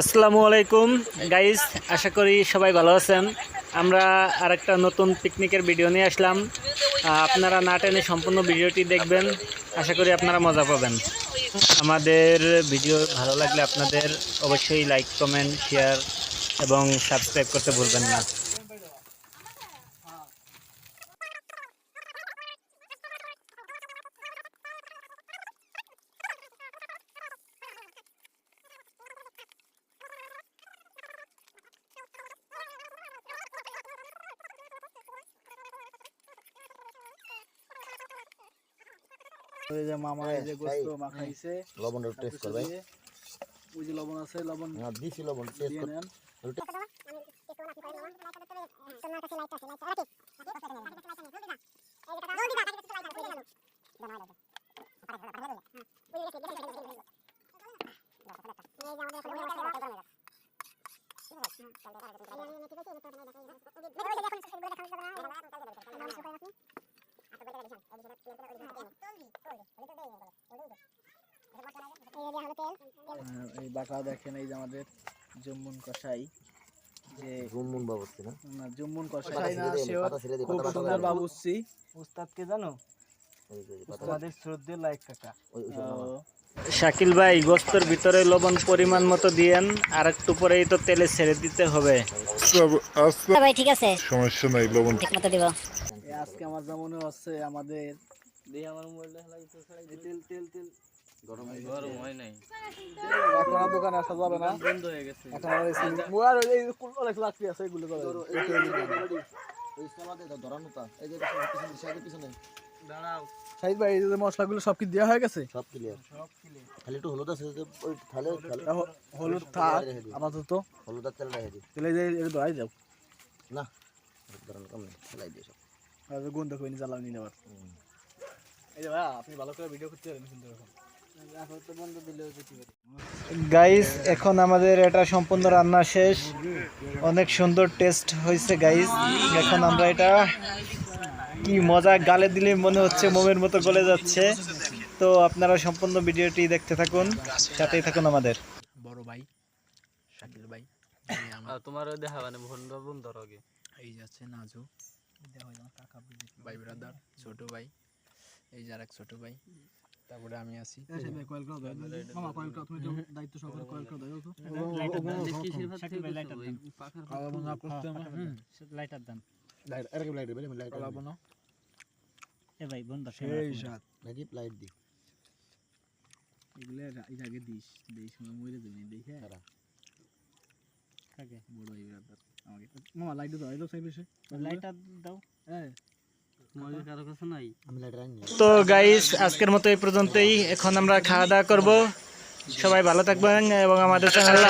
আসসালামু আলাইকুম। গাইজ আশা করি সবাই ভালো আছেন। আমরা আরেকটা নতুন পিকনিকের ভিডিও নিয়ে আসলাম। আপনারা না টেনে সম্পূর্ণ ভিডিওটি দেখবেন। আশা করি আপনারা মজা পাবেন। আমাদের ভিডিও ভালো লাগলে আপনাদের অবশ্যই লাইক কমেন্ট শেয়ার এবং সাবস্ক্রাইব করতে ভুলবেন না। ওই যে মামা এই যে গোস্ত মাখাইছে। লবণের টেস্ট করবে। ওই যে লবণ আছে লবণ না দিছি লবণ টেস্ট কর। নেন। আহ, এই বাঁকা দেখেন এই যে আমাদের জম্মুন কষাই যে না? না জম্মুন না সেও খুব সুন্দর বাটা। জানো? লাইক কাকা। শাকিল ভাই গোস্তর ভিতরে লবণ পরিমাণ মতো দিয়েন আর একটু পরেই তো তেলে ছেড়ে দিতে হবে। আচ্ছা। ভাই ঠিক আছে। সমস্যা নাই লবণ। ঠিক মতো দিব। আজকে আমার যেমন হচ্ছে আমাদের দিয়ে তেল তেল তেল গরম হয়ে গরম হয় নাই এখন আর দোকানে আসা যাবে না বন্ধ হয়ে গেছে এখন আর এই অনেক লাগতে আছে এগুলো দিয়ে যে সাইদ ভাই এই যে মশলাগুলো সব কি দেওয়া হয়ে গেছে সব clear। খালি একটু হলুদ আছে, যে ওই থালে- হলুদ থাক আপাতত হলুদ আর তেল রেখে দিও। তেলে যে এটা না, ধরানো কাম নেই, ফেলাই দিও সব। আর গন্ধ করে জ্বালানি আবার। এই যে ভাই আপনি ভালো করে ভিডিও করতে পারেন কিন্তু এখন। এখন তো বন্ধ দিলেও যেতে পারি। গাইস এখন আমাদের এটা সম্পূর্ণ রান্না শেষ। অনেক সুন্দর টেস্ট হয়েছে গাইস এখন আমরা এটা কি মজা গালে দিলে মনে হচ্ছে মোমের মতো গলে যাচ্ছে। তো আপনারা সম্পূর্ণ ভিডিওটি দেখতে থাকুন সাথেই থাকুন আমাদের। বড় ভাই শাকিল ভাই আর তোমারও দেখা মানে বন্ধ বন্ধ আগে। এই যাচ্ছে নাজু। ভাই ব্রাদার ছোট ভাই এই যে আরেক ছোট ভাই তারপরে আমি আছি। দায়িত্ব সহকারে কয়েল করে দাও তো। লাইটার লাইটার দেন লাইট- দিবে, দিবে। এ ভাই বন্ধ সেই সাত দি। এগুলো এর আগে দিস দেই সময় মরে যাবে দেখে? থাকে বড় ভাই ব্রাদার আমাকে মামা লাইট দাও এলো লাইটটা দাও। হ্যাঁ। তো গাইস আজকের মতো এই পর্যন্তই। এখন আমরা খাওয়া দাওয়া করব। সবাই ভালো থাকবেন এবং আমাদের চ্যানেল